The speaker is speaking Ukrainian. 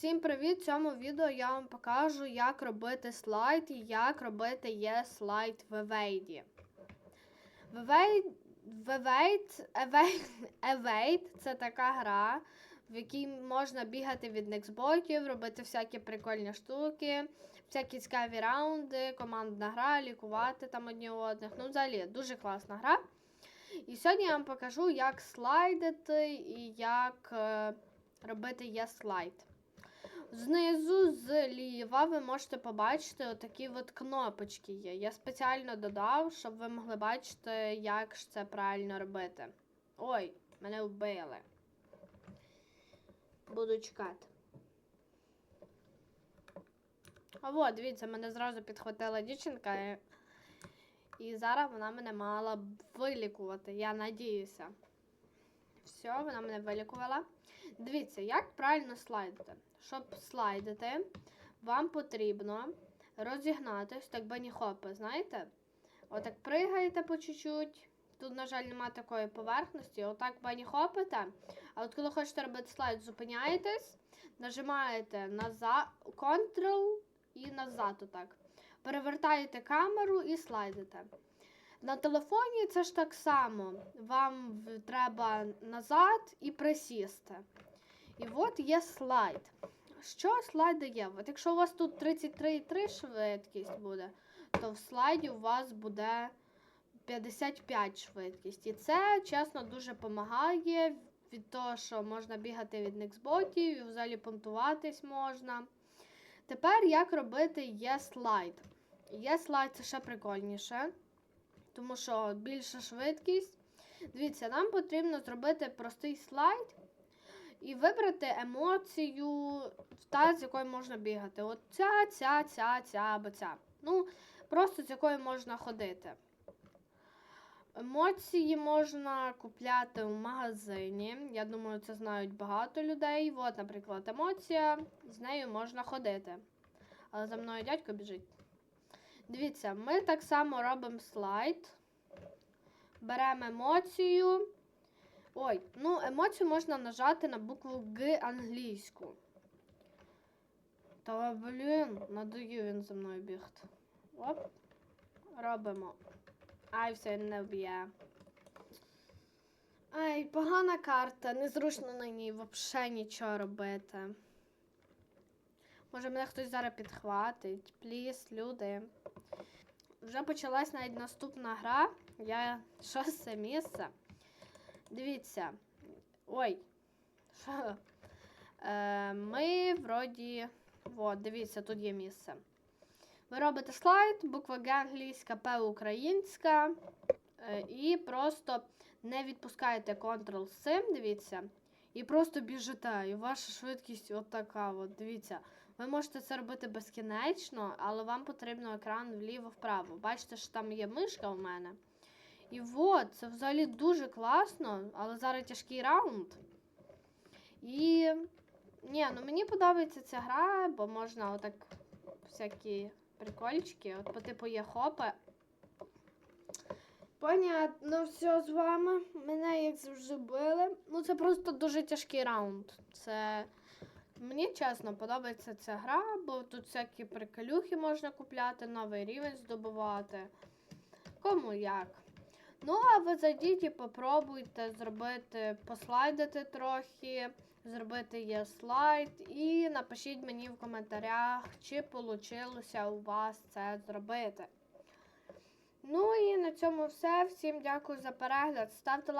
Всім привіт! В цьому відео я вам покажу, як робити слайд і як робити є слайд в Evade. Evade – це така гра, в якій можна бігати від нексботів, робити всякі прикольні штуки, всякі цікаві раунди, командна гра, лікувати там одні одних. Ну, взагалі, дуже класна гра. І сьогодні я вам покажу, як слайдити і як е, робити є слайд. Знизу зліва ви можете побачити отакі от кнопочки є. Я спеціально додав, щоб ви могли бачити, як ж це правильно робити. Ой, мене вбили. Буду чекати. А от, дивіться, мене зразу підхватила дівчинка. І, зараз вона мене мала вилікувати. Я надіюся. Все, вона мене вилікувала. Дивіться, як правильно слайдити. Щоб слайдити, вам потрібно розігнатись, так бані-хопи, знаєте? Отак пригаєте по чуть-чуть. Тут, на жаль, немає такої поверхності. Отак бані-хопите. А от коли хочете робити слайд, зупиняєтесь, нажимаєте назад, Ctrl і назад отак. Перевертаєте камеру і слайдите. На телефоні це ж так само. Вам треба назад і присісти. І от є слайд. Що слайд дає? От якщо у вас тут 33,3 швидкість буде, то в слайді у вас буде 55 швидкість. І це, чесно, дуже допомагає від того, що можна бігати від нексботів, і взагалі понтуватись можна. Тепер як робити є слайд. Є слайд це ще прикольніше, тому що більша швидкість. Дивіться, нам потрібно зробити простий слайд і вибрати емоцію, та, з якою можна бігати. От ця, ця, ця, ця або ця. Ну, просто з якою можна ходити. Емоції можна купляти в магазині. Я думаю, це знають багато людей. От, наприклад, емоція, з нею можна ходити. Але за мною дядько біжить. Дивіться, ми так само робимо слайд. Беремо емоцію. Ой, ну емоцію можна нажати на букву Г англійську. Та блін, надоїв він за мною бігти. Оп. Робимо. Ай, все не вб'є. Ай, погана карта, незручно на ній взагалі нічого робити. Може мене хтось зараз підхватить. Пліс, люди. Вже почалась навіть наступна гра. Я шосте місце. Дивіться. Ой. Що? Е, ми вроді. От, дивіться, тут є місце. Ви робите слайд, буква Г англійська, П українська. Е, і просто не відпускаєте Ctrl з дивіться. І просто біжите. І ваша швидкість отака. От, дивіться. Ви можете це робити безкінечно, але вам потрібно екран вліво-вправо. Бачите, що там є мишка у мене. І от, це взагалі дуже класно, але зараз тяжкий раунд. І. Ні, ну мені подобається ця гра, бо можна отак всякі прикольчики. От по типу є хопи. Понятно, все з вами. Мене як завжди били. Ну, це просто дуже тяжкий раунд. Це. Мені чесно подобається ця гра, бо тут всякі приколюхи можна купляти, новий рівень здобувати. Кому як. Ну, а ви зайдіть і попробуйте зробити, послайдити трохи, зробити є слайд, і напишіть мені в коментарях, чи вийшло у вас це зробити. Ну і на цьому все. Всім дякую за перегляд. Ставте лайк.